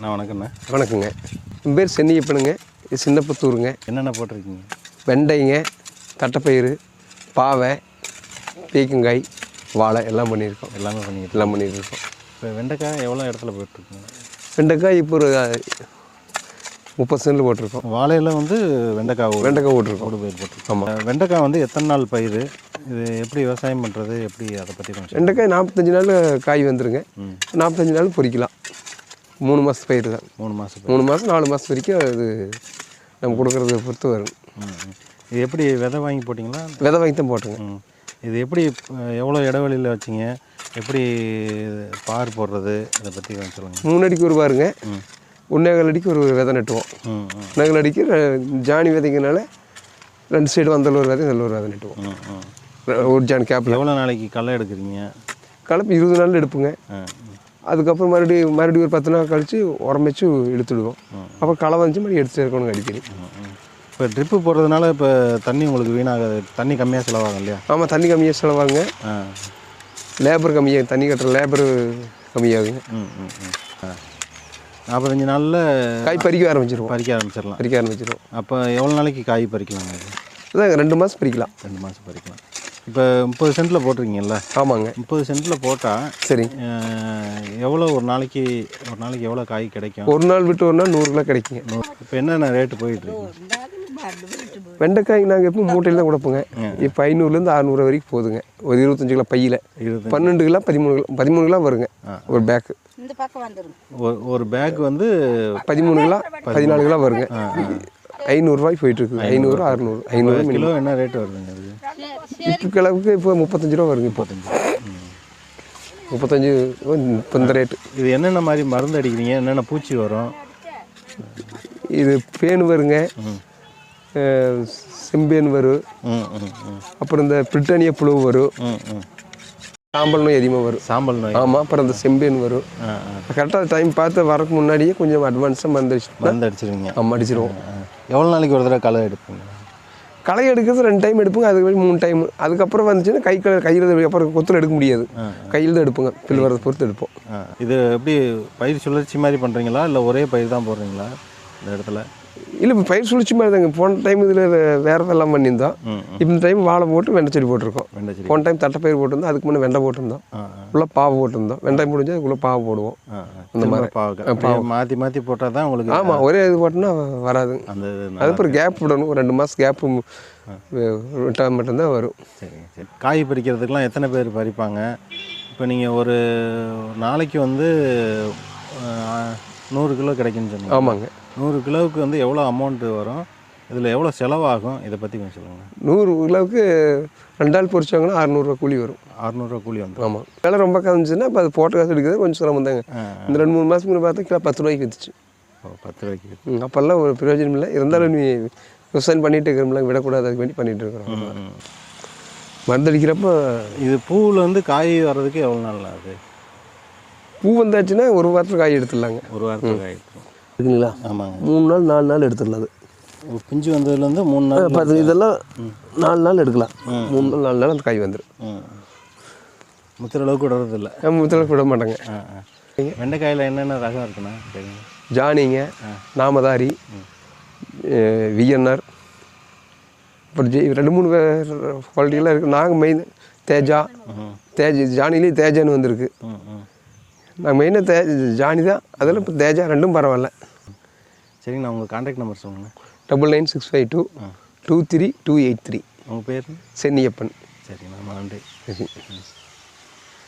நான் வணக்கண்ணே வணக்கங்க. என் பேர் சென்னியப்பனுங்க. இது சின்னப்புத்தூருங்க என்னென்ன போட்டிருக்கீங்க? வெண்டைங்க தட்டைப்பயிறு பாவை பீக்கங்காய் வாழை எல்லாம் பண்ணியிருக்கோம். எல்லாமே பண்ணிக்கிட்டு எல்லாம் பண்ணியிருக்கோம். இப்போ வெண்டைக்காய் எவ்வளோ இடத்துல போயிட்டுருக்கீங்க வெண்டைக்காய் இப்போ ஒரு முப்பது சென்டில் போட்டிருக்கோம். வாழையில் வந்து வெண்டைக்காய் வெண்டைக்காய் போட்டிருக்கோம். ஒரு பயிர் போட்டிருக்கோம் வெண்டைக்காய் வந்து எத்தனை நாள் பயிர்? இது எப்படி விவசாயம் பண்ணுறது எப்படி அதை பற்றி கொஞ்சம். வெண்டைக்காய் நாற்பத்தஞ்சு நாள் காய் வந்துருங்க. நாற்பத்தஞ்சு நாள் பொரிக்கலாம் மூணு மாதத்து பயிர் தான். மூணு மாதம் மூணு மாதம் நாலு மாதம் வரைக்கும் அது நம்ம கொடுக்குறத பொறுத்து வரும். இது எப்படி விதை வாங்கி போட்டிங்களா? விதை வாங்கி தான் போட்டுங்க. இது எப்படி எவ்வளோ இடைவெளியில் வச்சிங்க? எப்படி பார் போடுறது? இதை பற்றி சொல்லுங்கள் மூணு அடிக்கு ஒரு பாருங்க. ஒன்றேகால் அடிக்கு ஒரு விதை நட்டுவோம். ஒன்றேகால் அடிக்கு ஜானி விதைக்கிறனால ரெண்டு சைடு வந்தல ஒரு விதை நல்ல ஒரு விதை நட்டுவோம். ஒரு ஜான் கேப்பில். எவ்வளோ நாளைக்கு களை எடுக்கிறீங்க? கலப்பு இருபது நாள் எடுப்புங்க. அதுக்கப்புறம் மறுபடியும் மறுபடியும் ஒரு பத்து நாள் கழித்து உரம் வச்சு எடுத்துடுவோம் அப்புறம் களை வந்துச்சு மறுபடியும் எடுத்துட்டு இருக்கணும் அடிக்கடி. இப்போ ட்ரிப்பு போடுறதுனால இப்போ தண்ணி உங்களுக்கு வீணாகாது. தண்ணி கம்மியாக செலவாகும் இல்லையா? ஆமாம் தண்ணி கம்மியாக செலவாகுங்க. ஆ. லேபர் கம்மியாகும் தண்ணி கட்டுற லேபர் கம்மியாகுங்க. ம் ம் ம். ஆ. நாற்பத்தஞ்சு நாளில் காய் பறிக்க ஆரம்பிச்சிருவோம். பறிக்க ஆரம்பிச்சிடலாம். பறிக்க ஆரம்பிச்சிருவோம். அப்போ எவ்வளோ நாளைக்கு காய் பறிக்கலாங்க அது? அதான் ரெண்டு மாதம் பறிக்கலாம். ரெண்டு மாதம் பறிக்கலாம். இப்போ முப்பது சென்ட்டில் போட்டிருக்கீங்கல்ல? ஆமாங்க. முப்பது சென்ட்டில் போட்டால் சரி. எவ்வளோ ஒரு நாளைக்கு ஒரு நாளைக்கு எவ்வளோ காய் கிடைக்கும்? ஒரு நாள் விட்டு ஒரு நாள் நூறு கிலோ கிடைக்குங்க. இப்போ என்னென்ன ரேட்டு போயிட்டு இருக்கு வெண்டைக்காய் நாங்கள் எப்பவும் மூட்டையில் தான் கொடுப்போங்க. இப்போ ஐநூறுலேருந்து அறநூறு வரைக்கும் போகுதுங்க. ஒரு இருபத்தஞ்சு கிலோ பையில். பன்னெண்டு கிலோ பதிமூணு கிலோ பதிமூணு கிலோ வருங்க. ஒரு பேக்கு. ஒரு பேக் வந்து பதிமூணு கிலோ பதினாலு கிலோ வருங்க. ஐநூறுரூவாய்க்கு போயிட்டு இருக்குது ஐநூறு அறநூறு. ஐநூறு. கிலோ என்ன ரேட் வருதுங்க இது? இப்போ கிலோவுக்கு இப்போ முப்பத்தஞ்சு ரூபா வருங்க இப்போ. முப்பத்தஞ்சு. இப்போ இந்த ரேட்டு இது என்னென்ன மாதிரி மருந்து அடிக்கிறீங்க? என்னென்ன பூச்சி வரும்? இது பேன் வருங்க. செம்பேன் வரும் ம் ம் ம். அப்புறம் இந்த பிரிட்டானியா புழு வரும் சாம்பல் நோய் அதிகமாக வரும். சாம்பல் நோய். ஆமாம் அப்புறம் இந்த செம்பேன் வரும் கரெக்டாக டைம் பார்த்து வரக்கு முன்னாடியே கொஞ்சம் அட்வான்ஸாக மருந்து அடிச்சுட்டா மருந்து அடிச்சிருவீங்க. நம்ம அடிச்சிருவோம். எவ்வளோ நாளைக்கு ஒரு தடவை களை எடுப்பீங்க? களை எடுக்கிறது ரெண்டு டைம் எடுப்புங்க. அதுக்கு மூணு டைம் அதுக்கப்புறம் வந்துச்சுன்னா கை களை கையில் அப்புறம் கொத்தில் எடுக்க முடியாது. கையில் தான் எடுப்போங்க. பில் வரதை பொறுத்து எடுப்போம். இது எப்படி பயிர் சுழற்சி மாதிரி பண்ணுறீங்களா இல்லை ஒரே பயிர் தான் போடுறீங்களா இந்த இடத்துல? இல்லை இப்போ பயிர் சுழிச்சு மாதிரி தாங்க. போன டைம் இதில் வேறு இதெல்லாம் பண்ணியிருந்தோம். இந்த டைம் வாழை போட்டு வெண்டை செடி போட்டிருக்கோம் போன டைம் தட்டைப்பயிர் போட்டிருந்தோம். அதுக்கு முன்னே வெண்டை போட்டிருந்தோம். உள்ள பாவை போட்டிருந்தோம். வெண்டை முடிஞ்சு அதுக்குள்ளே பாவை போடுவோம். அந்த மாதிரி பாவக்காய் மாற்றி மாற்றி போட்டால் தான் உங்களுக்கு ஆமாம் ஒரே இது போட்டோன்னா வராதுங்க. அந்த இது அது அப்புறம் கேப் விடணும். ஒரு ரெண்டு மாதம் கேப்பு விட்டால் மட்டும்தான் வரும். சரிங்க சரி. காய் பறிக்கிறதுக்கெலாம் எத்தனை பேர் பறிப்பாங்க? இப்போ நீங்கள் ஒரு நாளைக்கு வந்து நூறு கிலோ கிடைக்குன்னு சொன்னீங்க. ஆமாங்க. நூறு கிலோவுக்கு வந்து எவ்வளோ அமௌண்ட்டு வரும்? இதில் எவ்வளோ செலவாகும்? இதை பற்றி கொஞ்சம் சொல்லுங்கள் நூறு கிலோவுக்கு ரெண்டு ஆள் பொரிச்சாங்கன்னா அறநூறுவா கூலி வரும். அறநூறுவா கூலி வந்துடும் ஆமாம். விலை ரொம்ப கம்மிச்சுன்னா இப்போ அது போட்ட காசு எடுக்கிறது கொஞ்சம் சிரமம் தாங்க. இந்த ரெண்டு மூணு மாதத்துக்கு பார்த்தா கிலோ பத்து ரூபாய்க்கு வித்துச்சு. ஓ பத்து ரூபாய்க்கு அப்போல்லாம் ஒரு பிரயோஜனம் இல்லை. இருந்தாலும் நீ விவசாயம் பண்ணிட்டு இருக்கிறோம்ல விடக்கூடாது அதுக்கு வேண்டி பண்ணிட்டு இருக்கிறோம். ம். மருந்து அடிக்கிறப்போ இது பூவில் வந்து காய் வர்றதுக்கு எவ்வளோ நாள் ஆகுது? பூ வந்தாச்சுன்னா ஒரு வாரத்தில் காய் எடுத்துடலாங்க. ஒரு வாரத்துக்கு காய் இருக்குங்களா? ஆமாங்க. மூணு நாள் நாலு நாள் எடுத்துடலாம் அது. ஒரு பிஞ்சு வந்ததுலேருந்து மூணு நாள் அது இதெல்லாம் நாலு நாள் எடுக்கலாம். மூணு நாள் நாலு நாள் அந்த காய் வந்துடும் ம். முத்துற அளவுக்கு விடுறதில்ல. நம்ம முத்தளக்கு விட மாட்டாங்க. வெண்டைக்காயில் என்னென்ன ரகம் இருக்குண்ணா? ஜானிங்க நாமதாரி விஎன்ஆர். அப்புறம் ஜெய் ரெண்டு மூணு குவாலிட்டிலாம் இருக்குது நாங்கள் மெயின் தேஜா. தேஜ் ஜானிலேயே தேஜான்னு வந்திருக்கு. நாங்கள் மெயினாக தே ஜானி தான் அதில் இப்போ தேஜா ரெண்டும் பரவாயில்ல. சரிங்கண்ணா உங்கள் கான்டாக்ட் நம்பர் சொல்லுங்கள் double nine six five two two three two eight three. உங்கள் பேர்? சென்னியப்பன். சரிங்கண்ணா நன்றி.